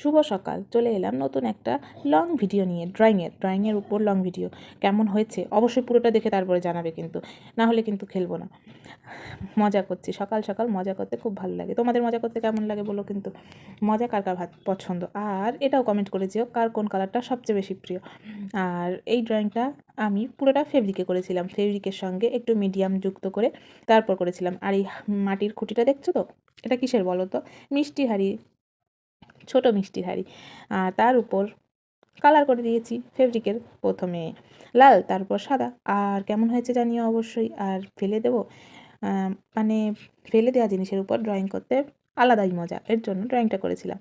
শুভ সকাল। চলে এলাম নতুন একটা লং ভিডিও নিয়ে ড্রয়িংয়ের ড্রয়িংয়ের উপর লং ভিডিও কেমন হয়েছে? অবশ্যই পুরোটা দেখে তারপরে জানাবে কিন্তু। না হলে কিন্তু খেলব না। মজা করছি। সকাল সকাল মজা করতে খুব ভালো লাগে। তোমাদের মজা করতে কেমন লাগে বলো কিন্তু? মজা কার কার ভাত পছন্দ? আর এটাও কমেন্ট করে যেও কার কোন কালারটা সবচেয়ে বেশি প্রিয়। আর এই ড্রয়িংটা আমি পুরোটা ফেব্রিকে করেছিলাম। ফেব্রিকের সঙ্গে একটু মিডিয়াম যুক্ত করে তারপর করেছিলাম। আর এই মাটির খুঁটিটা দেখছ তো? এটা কিসের বলো তো? মিষ্টি হাড়ি ছোট মিষ্টির হাড়ি আর তার উপর কালার করে দিয়েছি ফেব্রিকের প্রথমে লাল, তারপর সাদা। আর কেমন হয়েছে জানিও অবশ্যই। আর ফেলে দেবো? মানে ফেলে দেওয়া জিনিসের উপর ড্রয়িং করতে আলাদাই মজা। এর জন্য ড্রয়িংটা করেছিলাম।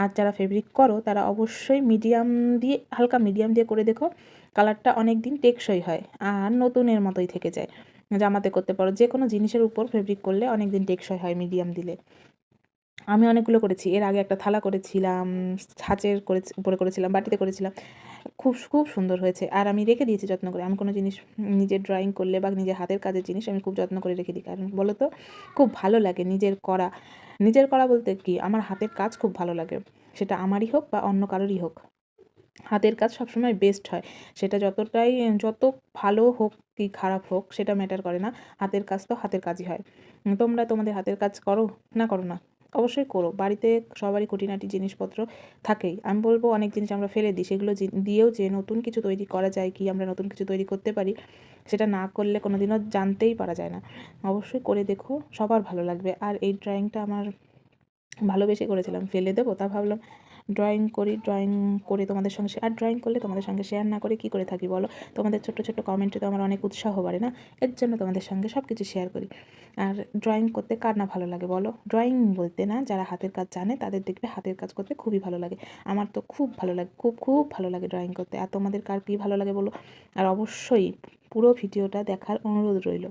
আর যারা ফেব্রিক করো, তারা অবশ্যই মিডিয়াম দিয়ে, হালকা মিডিয়াম দিয়ে করে দেখো। কালারটা অনেক দিন টেকসই হয়। আর নতুনের মতোই থেকে যায়। জামাতে করতে পারো। যে কোনো জিনিসের উপর ফেব্রিক করলে অনেক দিন টেকসই হয় মিডিয়াম দিলে। আমি অনেকগুলো করেছি। এর আগে একটা থালা করেছিলাম, ছাঁচের করে উপরে করেছিলাম, বাটিতে করেছিলাম। খুব খুব সুন্দর হয়েছে। আর আমি রেখে দিয়েছি যত্ন করে। আমি কোনো জিনিস নিজের ড্রয়িং করলে বা নিজের হাতের কাজের জিনিস আমি খুব যত্ন করে রেখে দিই। কারণ বলো তো খুব ভালো লাগে নিজের করা। নিজের করা বলতে কি? আমার হাতের কাজ খুব ভালো লাগে। সেটা আমারই হোক বা অন্য কারোরই হোক। হাতের কাজ সবসময় বেস্ট হয়। সেটা যতটাই, যত ভালো হোক কি খারাপ হোক, সেটা ম্যাটার করে না। হাতের কাজ তো হাতের কাজই হয়। তোমরা তোমাদের হাতের কাজ করো না করো না। অবশ্যই করো। বাড়িতে সবারই খুঁটিনাটি জিনিসপত্র থাকেই। আমি বলব অনেক জিনিস আমরা ফেলে দিই, সেগুলো দিয়েও যে নতুন কিছু তৈরি করা যায় কি আমরা নতুন কিছু তৈরি করতে পারি, সেটা না করলে কোনো দিনও জানতেই পারা যায় না। অবশ্যই করে দেখো, সবার ভালো লাগবে। আর এই ড্রয়িংটা আমার ভালোবেসে করেছিলাম, ফেলে দেবো। তা ভাবলাম ড্রয়িং করি ড্রয়িং করে তোমাদের সঙ্গে আর ড্রয়িং করলে তোমাদের সঙ্গে শেয়ার না করে কি করে থাকি বলো? তোমাদের ছোট্ট ছোট্ট কমেন্টে তো আমার অনেক উৎসাহ বাড়ে না? এর জন্য তোমাদের সঙ্গে সব কিছু শেয়ার করি। আর ড্রয়িং করতে কার না ভালো লাগে বলো? ড্রয়িং বলতে না, যারা হাতের কাজ জানে তাদের দেখবে হাতের কাজ করতে খুবই ভালো লাগে। আমার তো খুব ভালো লাগে, খুব খুব ভালো লাগে ড্রয়িং করতে। আর তোমাদের কার কী ভালো লাগে বলো? আর অবশ্যই পুরো ভিডিওটা দেখার অনুরোধ রইল।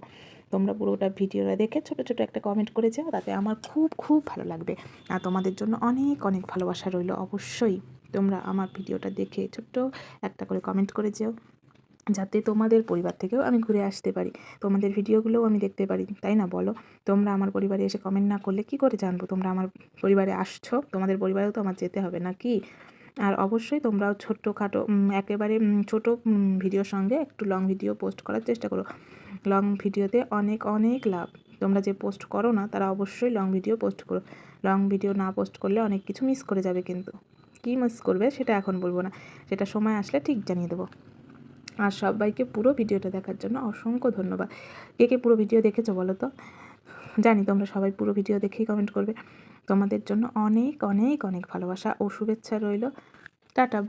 তোমরা পুরোটা ভিডিওটা দেখে ছোটো ছোটো একটা কমেন্ট করে যাও তাতে আমার খুব খুব ভালো লাগবে। আর তোমাদের জন্য অনেক অনেক ভালোবাসা রইল অবশ্যই। তোমরা আমার ভিডিওটা দেখে ছোট্ট একটা করে কমেন্ট করে যেও, যাতে তোমাদের পরিবার থেকেও আমি ঘুরে আসতে পারি। তোমাদের ভিডিওগুলোও আমি দেখতে পারি, তাই না বলো? তোমরা আমার পরিবারে এসে কমেন্ট না করলে কি করে জানব? তোমরা আমার পরিবারে আসছো? তোমাদের পরিবারেও তো আমার যেতে হবে না কি আর অবশ্যই তোমরাও ছোট্টখাটো একেবারে ছোট ভিডিওর সঙ্গে একটু লং ভিডিও পোস্ট করার চেষ্টা করো। লং ভিডিওতে অনেক অনেক লাভ। তোমরা যে পোস্ট করো না, তারা অবশ্যই লং ভিডিও পোস্ট করো। লং ভিডিও না পোস্ট করলে অনেক কিছু মিস করে যাবে কিন্তু। কী মিস করবে সেটা এখন বলব না। সেটা সময় আসলে ঠিক জানিয়ে দেবো। আর সবাইকে পুরো ভিডিওটা দেখার জন্য অসংখ্য ধন্যবাদ। কে কে পুরো ভিডিও দেখেছ বলো তো? জানি তোমরা সবাই পুরো ভিডিও দেখেই কমেন্ট করবে। তোমাদের জন্য অনেক অনেক অনেক ভালোবাসা ও শুভেচ্ছা রইল। টাটা।